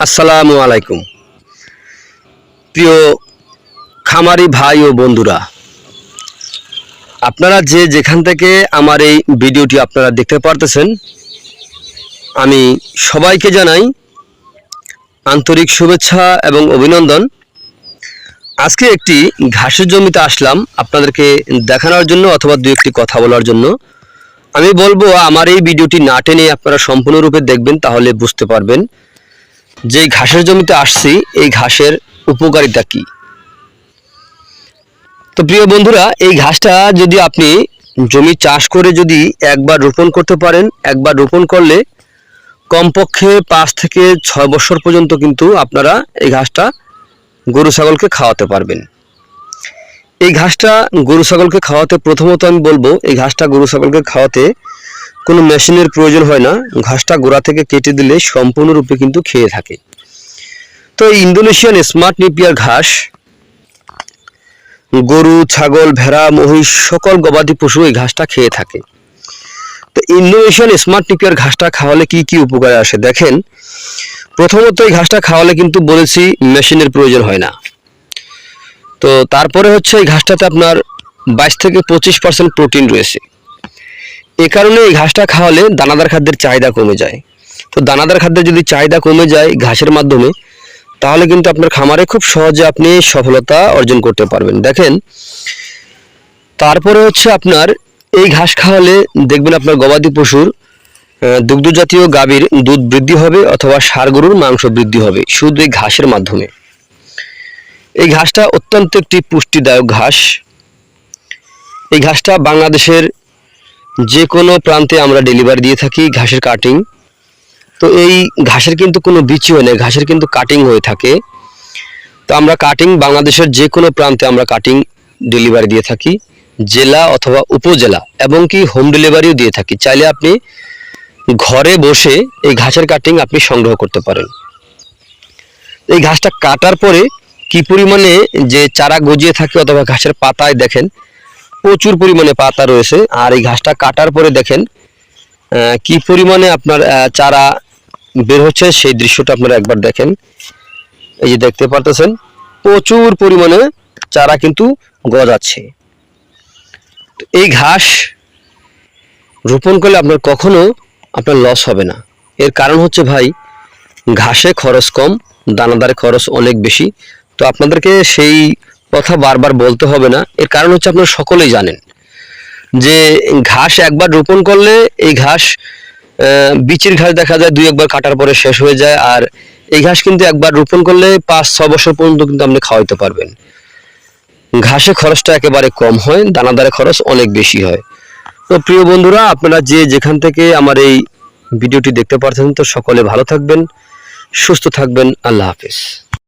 আসসালামু আলাইকুম। প্রিয় খামারি ভাই ও বন্ধুরা, আপনারা যে যেখান থেকে আমার এই ভিডিওটি আপনারা দেখতে পারতেছেন, আমি সবাইকে জানাই আন্তরিক শুভেচ্ছা এবং অভিনন্দন। আজকে একটি ঘাসের জমিতে আসলাম আপনাদেরকে দেখানোর জন্য অথবা দু একটি কথা বলার জন্য। আমি বলব, আমার এই ভিডিওটি না টেনে আপনারা সম্পূর্ণরূপে দেখবেন, তাহলে বুঝতে পারবেন। যে ঘাসের জমিতে আসছি, এই ঘাসের উপকারিতা কি? তো প্রিয় বন্ধুরা, এই ঘাসটা যদি আপনি জমি চাষ করে যদি একবার রোপণ করতে পারেন, একবার রোপণ করলে কমপক্ষে পাঁচ থেকে ছয় বছর পর্যন্ত কিন্তু আপনারা এই ঘাসটা গরু ছাগলকে খাওয়াতে পারবেন। এই ঘাসটা গরু ছাগলকে খাওয়াতে প্রথমত আমি বলব, এই ঘাসটা গরু ছাগলকে খাওয়াতে কোনো মেশিনের প্রয়োজন হয় না, ঘাসটা গোড়া থেকে কেটে দিলে সম্পূর্ণরূপে কিন্তু খেয়ে থাকে। তো এই ইন্দোনেশিয়ান স্মার্ট নিপিয়ার ঘাস, গরু, ছাগল, ভেড়া, মহিষ, সকল গবাদি পশু এই ঘাসটা খেয়ে থাকে। তো ইন্দোনেশিয়ান স্মার্ট নিপিয়ার ঘাসটা খাওয়ালে কি কি উপকারে আসে? দেখেন, প্রথমত এই ঘাসটা খাওয়ালে কিন্তু বলেছি মেশিনের প্রয়োজন হয় না। তো তারপরে হচ্ছে এই ঘাসটাতে আপনার বাইশ থেকে পঁচিশ পার্সেন্ট প্রোটিন রয়েছে। এ কারণে এই ঘাসটা খাওয়ালে দানাদার খাদ্যের চাহিদা কমে যায়। তো দানাদার খাদ্যের যদি চাহিদা কমে যায় ঘাসের মাধ্যমে, তাহলে কিন্তু আপনার খামারে খুব সহজে আপনি সফলতা অর্জন করতে পারবেন। দেখেন, তারপরে হচ্ছে আপনার এই ঘাস খাওয়ালে দেখবেন আপনার গবাদি পশুর দুগ্ধজাতীয় গাভীর দুধ বৃদ্ধি হবে অথবা ষাঁড় গরুর মাংস বৃদ্ধি হবে শুধু এই ঘাসের মাধ্যমে। এই ঘাসটা অত্যন্ত একটি পুষ্টিদায়ক ঘাস। এই ঘাসটা বাংলাদেশের যে কোনো প্রান্তে আমরা ডেলিভারি দিয়ে থাকি ঘাসের কাটিং তো এই ঘাসের কিন্তু কোনো বিচি হয় না ঘাসের কিন্তু কাটিং হয়ে থাকে। তো আমরা কাটিং বাংলাদেশের যে কোনো প্রান্তে আমরা কাটিং ডেলিভারি দিয়ে থাকি, জেলা অথবা উপজেলা, এবং কি হোম ডেলিভারিও দিয়ে থাকি। চাইলে আপনি ঘরে বসে এই ঘাসের কাটিং আপনি সংগ্রহ করতে পারেন। এই ঘাসটা কাটার পরে কি পরিমাণে যে চারা গজিয়ে থাকে অথবা ঘাসের পাতায় দেখেন প্রচুর পরিমাণে পাতা রয়েছে। আর এই ঘাসটা কাটার পরে দেখেন কি পরিমাণে আপনার চারা বের হচ্ছে, সেই দৃশ্যটা আপনারা একবার দেখেন। এই যে দেখতে পারতেছেন, প্রচুর পরিমাণে চারা কিন্তু গজাচ্ছে। এই ঘাস রোপণ করলে আপনার কখনো আপনার লস হবে না। এর কারণ হচ্ছে ভাই, ঘাসে খরচ কম, দানাদারে খরচ অনেক বেশি। তো আপনাদেরকে সেই কথা বারবার বলতে হবে না। এর কারণ হচ্ছে আপনারা সকলেই জানেন যে ঘাস একবার রোপণ করলে এই ঘাস বিচির ঘাস দেখা যায়, দুই একবার কাটার পরে শেষ হয়ে যায় আর এই ঘাস কিন্তু একবার রোপণ করলে পাঁচ ছ বছর পর্যন্ত কিন্তু আপনি খাওয়াইতে পারবেন। ঘাসে খরচটা একেবারে কম হয়, দানাদারে খরচ অনেক বেশি হয়। তো প্রিয় বন্ধুরা, আপনারা যে যেখান থেকে আমার এই ভিডিওটি দেখতে পারছেন, তো সকলে ভালো থাকবেন, সুস্থ থাকবেন, আল্লাহ হাফেজ।